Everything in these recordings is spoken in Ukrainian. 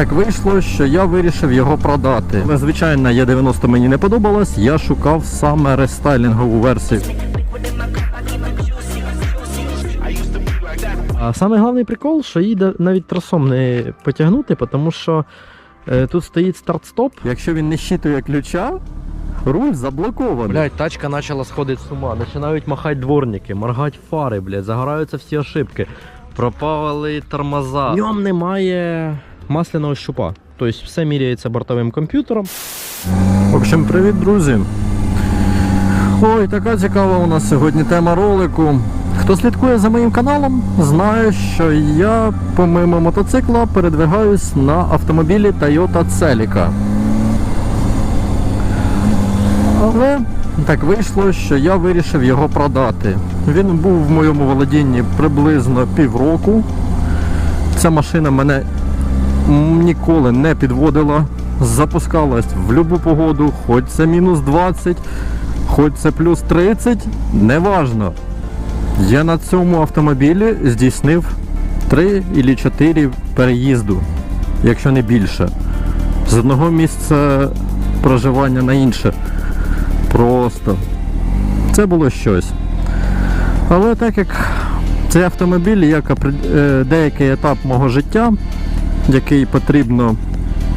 так вийшло, що я вирішив його продати. Але, звичайно, Е90 мені не подобалось, я шукав саме рестайлінгову версію. А саме головний прикол, що її навіть тросом не потягнути, тому що е, тут стоїть старт-стоп. Якщо він не щитує ключа, руль заблокований. Блять, тачка почала сходити з ума. Починають махати дворники, моргати фари, блядь, загораються всі ошибки. Пропали тормоза. В ньому немає масляного щупа. Тобто все міряється бортовим комп'ютером. В общем, привіт, друзі. Ой, така цікава у нас сьогодні тема ролику. Хто слідкує за моїм каналом, знає, що я помимо мотоцикла передвигаюсь на автомобілі Toyota Celica. Але так вийшло, що я вирішив його продати. Він був в моєму володінні приблизно півроку. Ця машина мене ніколи не підводила. Запускалась в будь-яку погоду, хоч це мінус 20, хоч це плюс 30, неважно. Я на цьому автомобілі здійснив 3 або 4 переїзду, якщо не більше. З одного місця проживання на інше. Просто. Це було щось. Але так як цей автомобіль як е, деякий етап мого життя, який потрібно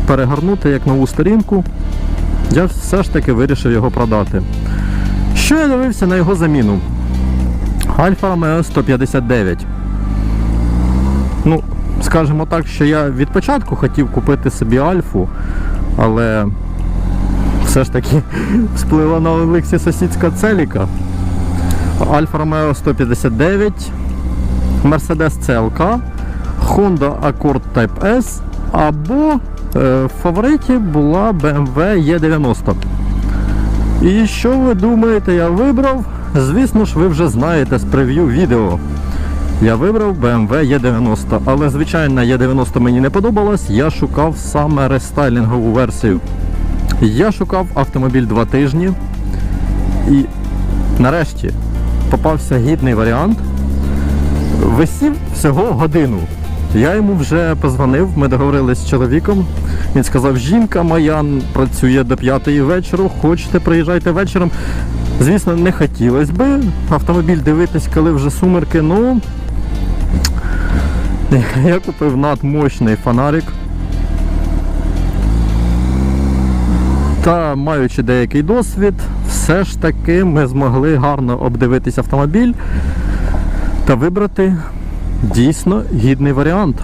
перегорнути як нову сторінку, я все ж таки вирішив його продати. Що я дивився на його заміну? Альфа Ромео 159. Ну, скажімо так, що я від початку хотів купити собі Альфу, але все ж таки сплила на Олексі сусідська целіка. Альфа Ромео 159, Mercedes CLK, Honda Accord Type S або е, в фавориті була BMW E90. І що ви думаєте, я вибрав? Звісно ж, ви вже знаєте з прев'ю відео. Я вибрав BMW E90, але звичайно E90 мені не подобалось, я шукав саме рестайлінгову версію. Я шукав автомобіль два тижні і нарешті попався гідний варіант. Висів всього годину. Я йому вже позвонив, ми договорились з чоловіком. Він сказав, жінка моя працює до п'ятої вечора, хочете, приїжджайте вечором. Звісно, не хотілося би автомобіль дивитись, коли вже сумерки, ну я купив надмощний фонарик. Та маючи деякий досвід, все ж таки ми змогли гарно обдивитись автомобіль та вибрати дійсно гідний варіант.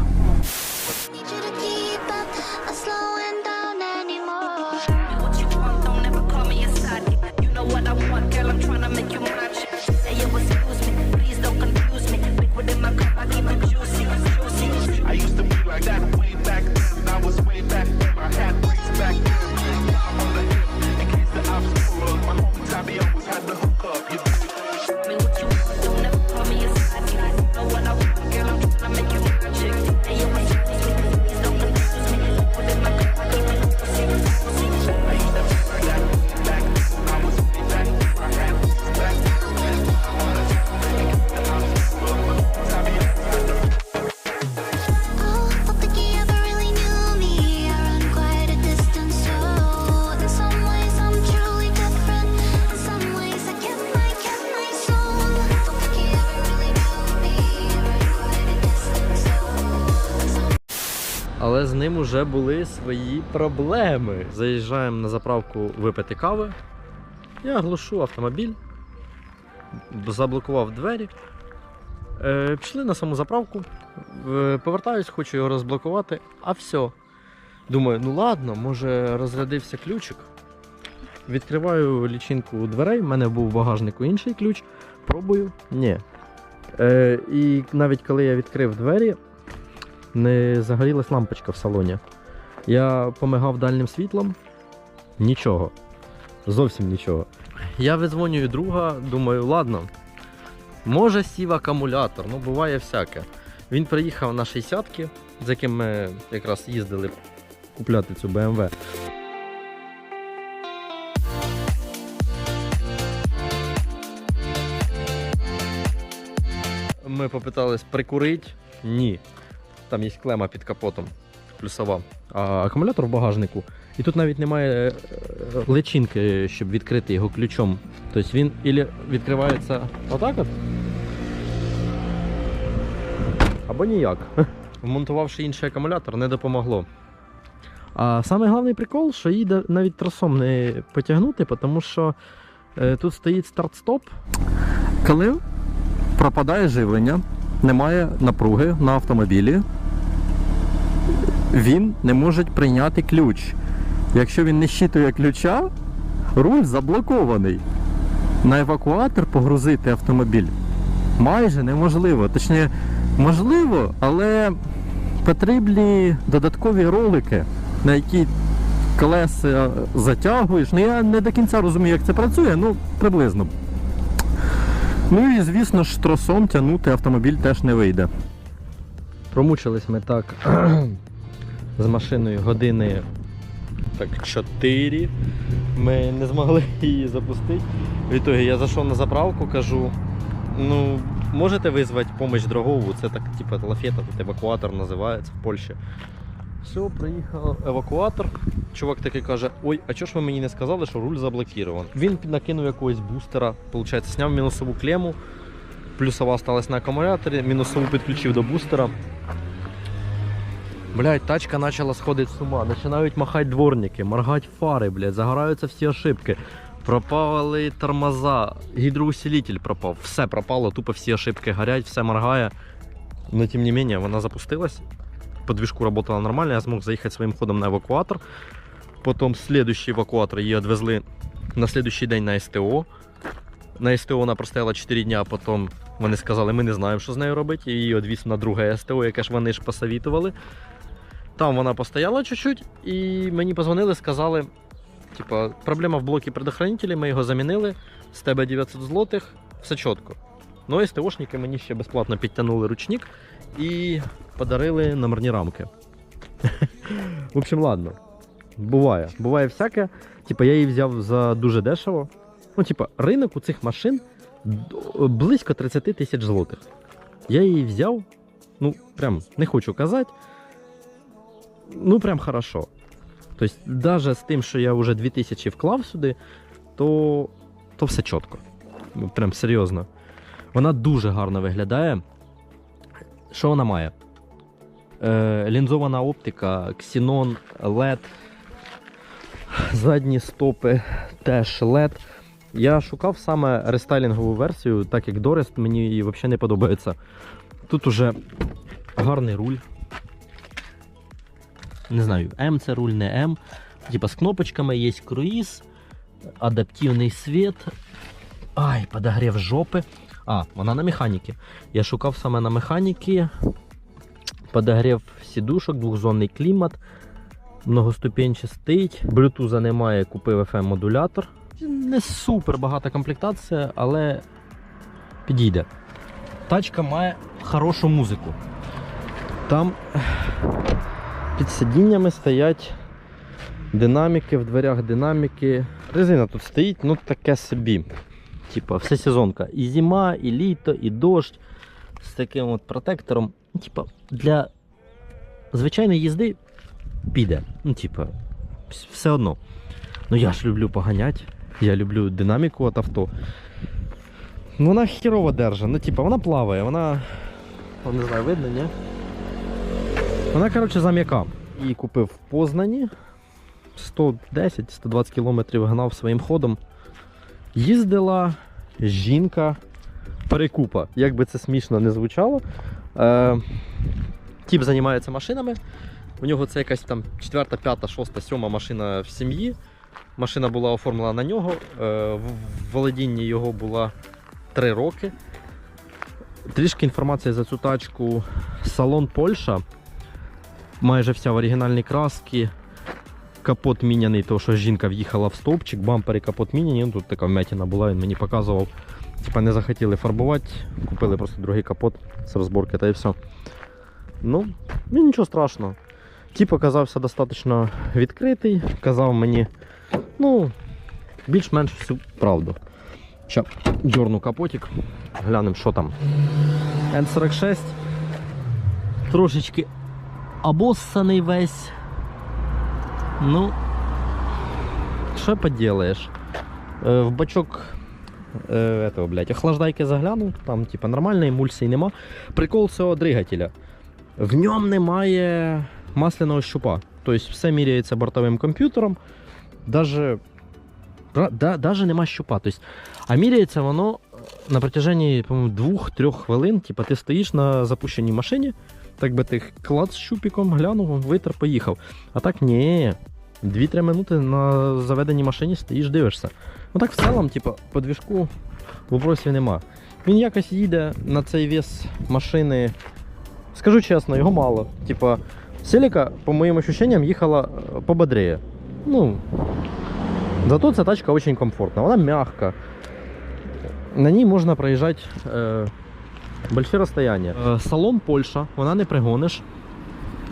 Але з ним уже були свої проблеми. Заїжджаємо на заправку випити кави. Я глушу автомобіль, заблокував двері. Е, пішли на саму заправку. Е, повертаюсь, хочу його розблокувати, а все. Думаю, ну ладно, може розрядився ключик. Відкриваю лічинку дверей, в мене був в багажнику інший ключ. Пробую. Ні. Е, і навіть коли я відкрив двері, не загорілась лампочка в салоні. Я помигав дальнім світлом. Нічого. Зовсім нічого. Я видзвонюю друга, думаю, ладно. Може сів акумулятор, ну буває всяке. Він приїхав на 60-ки, з яким ми якраз їздили купляти цю BMW. Ми попитались прикурити. Ні. Там є клема під капотом. Плюсова. а акумулятор в багажнику. І тут навіть немає е, личинки, щоб відкрити його ключом. Тобто він ілі відкривається отак от. Або ніяк. Вмонтувавши інший акумулятор, не допомогло. А саме головний прикол, що її навіть тросом не потягнути, тому що е, тут стоїть старт-стоп. Коли пропадає живлення, немає напруги на автомобілі, він не може прийняти ключ. Якщо він не щитує ключа, руль заблокований. На евакуатор погрузити автомобіль майже неможливо. Точніше, можливо, але потрібні додаткові ролики, на які колеса затягуєш. Ну я не до кінця розумію, як це працює, ну приблизно. Ну і звісно ж, тросом тягнути автомобіль теж не вийде. Промучились ми так з машиною години так 4. Ми не змогли її запустити. В ітогі я зайшов на заправку, кажу, ну, можете визвати помощь дорогову, це так, типу, лафета, тут евакуатор називається в Польщі. Все, приїхав евакуатор. Чувак такий каже: Ой, а чого ж ви мені не сказали, що руль заблокований? Він накинув якогось бустера, виходить, зняв мінусову клему, плюсова осталась на акумуляторі, мінусову підключив до бустера. Блять, тачка почала сходити з ума. Починають махати дворники, моргати фари, блядь, загораються всі ошибки. Пропали тормоза, гідроусилитель пропав, все пропало, тупо всі ошибки горять, все моргає. Но тим не менее, вона запустилась. По движку работала нормально, я змог заїхати своїм ходом на евакуатор. Потім слідуючий евакуатор її відвезли на слідуючий день на СТО. На СТО вона простояла 4 дні, а потім вони сказали, ми не знаємо, що з нею робити. Її відвіз на друге СТО, яке ж вони ж посовітували. Там вона постояла чуть-чуть, і мені позвонили, сказали, типа, проблема в блокі предохранителя, ми його замінили, з тебе 900 злотих, все чітко. Ну, і СТОшники мені ще безплатно підтягнули ручник і подарили номерні рамки. В общем, ладно. Буває. Буває всяке. Типа, я її взяв за дуже дешево. Ну, типа, ринок у цих машин близько 30 тисяч злотих. Я її взяв, ну, прям не хочу казати. Ну, прям хорошо. Тобто, навіть з тим, що я вже 2000 вклав сюди, то, то все чітко. Ну, Прям серйозно. Вона дуже гарно виглядає. Що вона має? Е, лінзована оптика, Xenon, LED. Задні стопи теж LED. Я шукав саме рестайлінгову версію, так як Дорест мені її взагалі не подобається. Тут уже гарний руль. Не знаю, М це руль, не М. Типа з кнопочками є круїз, адаптивний світ. Ай, подогрів жопи. А, вона на механіки. Я шукав саме на механіки. Подогрів сідушок, двохзонний клімат, многоступенчастий. Блютуза немає, купив FM модулятор. Не супер багата комплектація, але підійде. Тачка має хорошу музику. Там під сидіннями стоять динаміки, в дверях динаміки. Резина тут стоїть, ну таке собі. Типа, все сезонка. І зима, і літо, і дощ з таким от протектором. Ну, типа, для звичайної їзди піде. Ну, типа, все одно. Ну я ж люблю поганяти. Я люблю динаміку від авто. Ну, Вона хірово держа. Ну, типа, вона плаває, вона. о, Не знаю, видно, ні? Вона, коротше, зам'яка. Її купив в Познані. 110-120 кілометрів гнав своїм ходом. Їздила жінка перекупа. Як би це смішно не звучало. Е, тіп займається машинами. У нього це якась там 4, 5, 6, 7 машина в сім'ї. Машина була оформлена на нього. Е, в володінні його була 3 роки. Трішки інформації за цю тачку. Салон Польща. Майже вся в оригінальній краски. Капот міняний, тому що жінка в'їхала в стовпчик, бампери капот міняні. Ну, Тут така вмятина була, він мені показував. Типа не захотіли фарбувати, купили просто другий капот з розборки та і все. Ну, ну нічого страшного. Тіп оказався достатньо відкритий, казав мені, ну, більш-менш всю правду. Ще дьорну капотик, глянемо, що там. N46. Трошечки обоссаний весь. Ну, що поделаешь? Е, в бачок е, этого, блядь, охлаждайки заглянув, там, типа, нормальна емульсії нема. Прикол цього двигателя. В ньому немає масляного щупа. Тобто все міряється бортовим комп'ютером. Даже, да, да, даже нема щупа. Тобто, а міряється воно на протяженні, по-моєму, 2-3 хвилин. Типа ти стоїш на запущеній машині, так би ти клац щупіком глянув, витер, поїхав. А так ні. 2-3 минути на заведеній машині стоїш, дивишся. Ну так в цілому, типа, по двіжку вопросів нема. Він якось їде на цей вес машини. Скажу чесно, його мало. Типа, Селіка, по моїм ощущениям, їхала е, пободрее. Ну, зато ця тачка дуже комфортна, вона м'яка. На ній можна проїжджати е, больші розстояння. Е, салон Польща, вона не пригониш.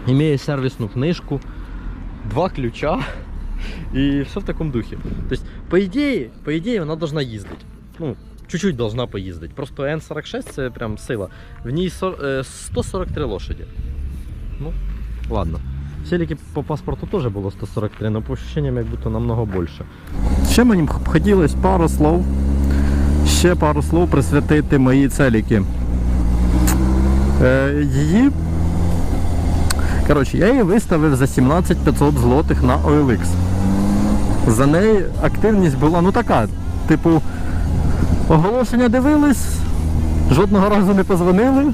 Імеє сервісну книжку, два ключа і все в такому духі. Тобто, по ідеї, по ідеї вона должна їздити. Ну, чуть-чуть должна поїздити. Просто N46 це прям сила. В ній е, 143 лошаді. Ну, ладно. Селіки по паспорту теж було 143, але по ощущениям як будто намного більше. Ще мені б хотілося пару слов. Ще пару слов присвятити моїй целіки. Е, її. Коротше, я її виставив за 17 500 злотих на OLX. За неї активність була ну така. Типу, оголошення дивились, жодного разу не позвонили.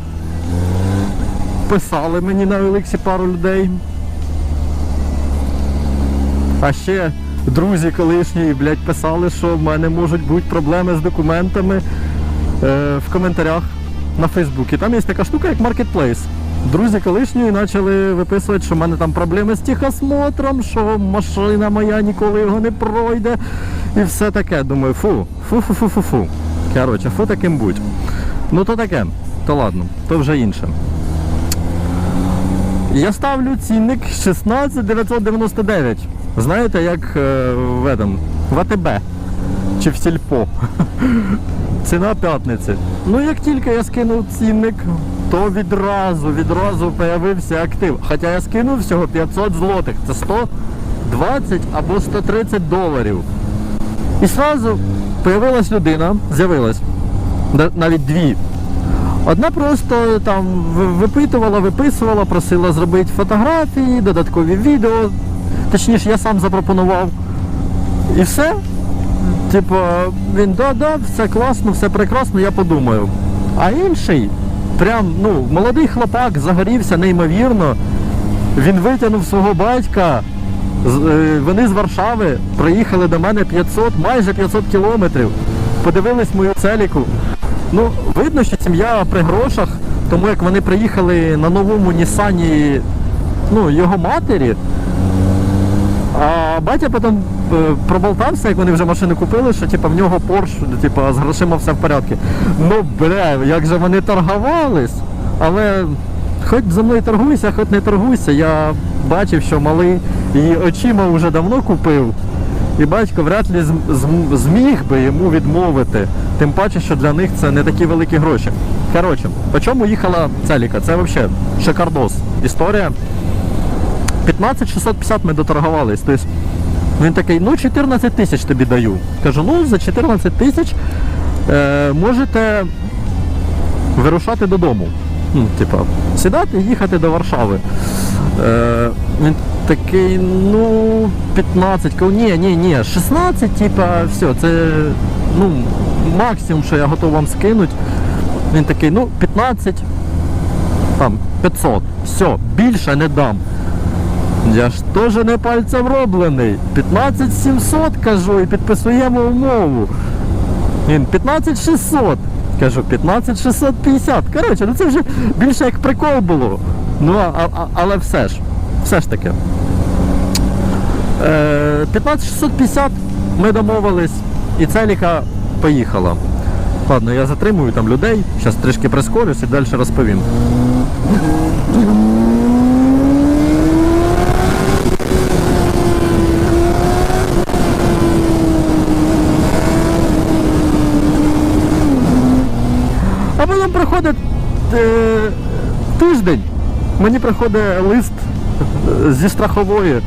Писали мені на OLX пару людей. А ще друзі колишні, блядь, писали, що в мене можуть бути проблеми з документами е, в коментарях на Фейсбуці. Там є така штука, як Marketplace. Друзі колишні почали виписувати, що в мене там проблеми з техосмотром, що машина моя ніколи його не пройде. І все таке. Думаю, фу, фу-фу-фу-фу-фу. Коротше, фу таким будь. Ну то таке, то ладно, то вже інше. Я ставлю цінник 16999. Знаєте, як е, в, этом, в АТБ чи в Сільпо. Ціна п'ятниці. Ну як тільки я скинув цінник, то відразу, відразу появився актив. Хоча я скинув всього 500 злотих. Це 120 або 130 доларів. І одразу появилась людина, з'явилась. Навіть дві. Одна просто там випитувала, виписувала, просила зробити фотографії, додаткові відео. Точніше, я сам запропонував. І все. Типу, він да-да, все класно, все прекрасно, я подумаю. А інший, прям, ну, молодий хлопак загорівся неймовірно. Він витягнув свого батька. е, Вони з Варшави приїхали до мене 500, майже 500 кілометрів. Подивились мою целіку. Ну, видно, що сім'я при грошах, тому як вони приїхали на новому Нісані ну, його матері. А батя потім е, проболтався, як вони вже машину купили, що типу, в нього Порш, типу, з грошима все в порядку. Ну, бля, як же вони торгувались, але хоч за мною торгуйся, хоч не торгуйся, я бачив, що малий її очима вже давно купив. І батько вряд ли зм- зм- зміг би йому відмовити. Тим паче, що для них це не такі великі гроші. Коротше, по чому їхала Целіка? Це взагалі шикардос. Історія. 15 650 ми доторгувались. Тобто він такий, ну 14 тисяч тобі даю. Кажу, ну за 14 тисяч е, можете вирушати додому. Ну, типа, сідати і їхати до Варшави. Е, він такий, ну, 15, кажу, ні, ні, ні, 16, типа, все, це ну, максимум, що я готовий вам скинути. Він такий, ну, 15, там, 500, все, більше не дам. Я ж теж не пальцем роблений. 15 700 кажу і підписуємо умову. Він 15 600. Кажу, 15 650. Коротше, ну це вже більше як прикол було. Ну, а, а, але все ж, все ж таки. Е, 15 650 ми домовились, і Целіка поїхала. Ладно, я затримую там людей, зараз трішки прискорюсь і далі розповім. Приходить е, тиждень, мені приходить лист е, зі страхової,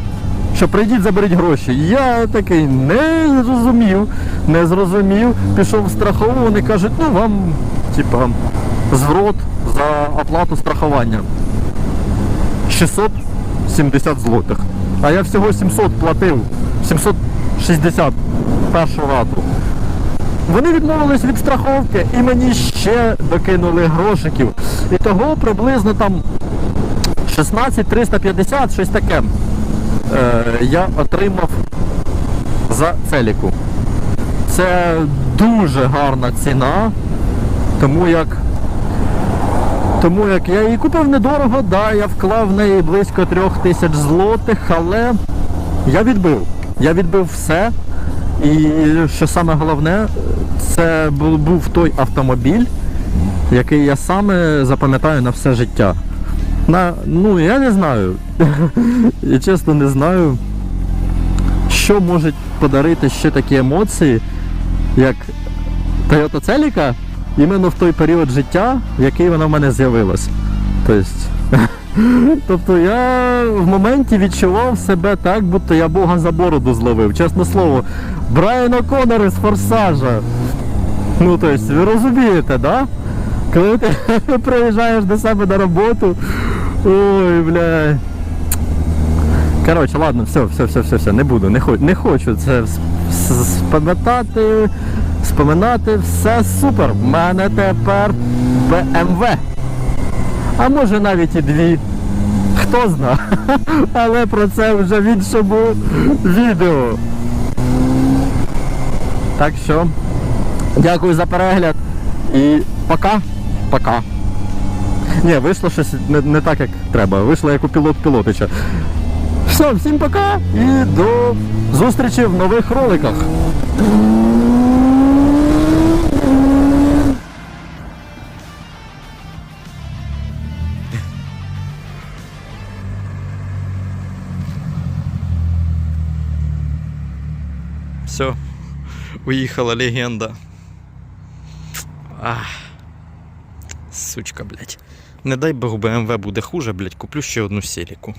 що прийдіть, заберіть гроші. Я такий не зрозумів, не зрозумів. Пішов в страхову, вони кажуть, ну вам, типа, зворот за оплату страхування. 670 злотих. А я всього 700 платив. 760 першу рату. Вони відмовились від страховки і мені ще докинули грошиків. І того приблизно там 16 350, щось таке. Е, я отримав за целіку. Це дуже гарна ціна, тому як тому як я її купив недорого, да, я вклав в неї близько трьох тисяч злотих, але я відбив. Я відбив все. І що саме головне, це був той автомобіль, який я саме запам'ятаю на все життя. На, ну, я не знаю. Я чесно не знаю, що можуть подарити ще такі емоції, як Toyota Celica, іменно в той період життя, в який вона в мене з'явилась. Тобто, тобто я в моменті відчував себе так, будто я Бога за бороду зловив. Чесне слово, Брайан О'Коннор із форсажа. Ну, тобто, ви розумієте, да? Коли ти приїжджаєш до себе на роботу. Ой, бля. Коротше, ладно, все, все, все, все, все, не буду, не, хочу, не хочу це спам'ятати, споминати, все супер. В мене тепер BMW. А може навіть і дві. Хто зна. Але про це вже в іншому відео. Так що, дякую за перегляд і пока. Пока. Ні, вийшло щось не, не так, як треба. Вийшло як у пілот пілотича. Все, всім пока і до зустрічі в нових роликах. Все, уїхала легенда. Ах. Сучка, блядь. Не дай Бог БМВ буде хуже, блядь, куплю ще одну селіку.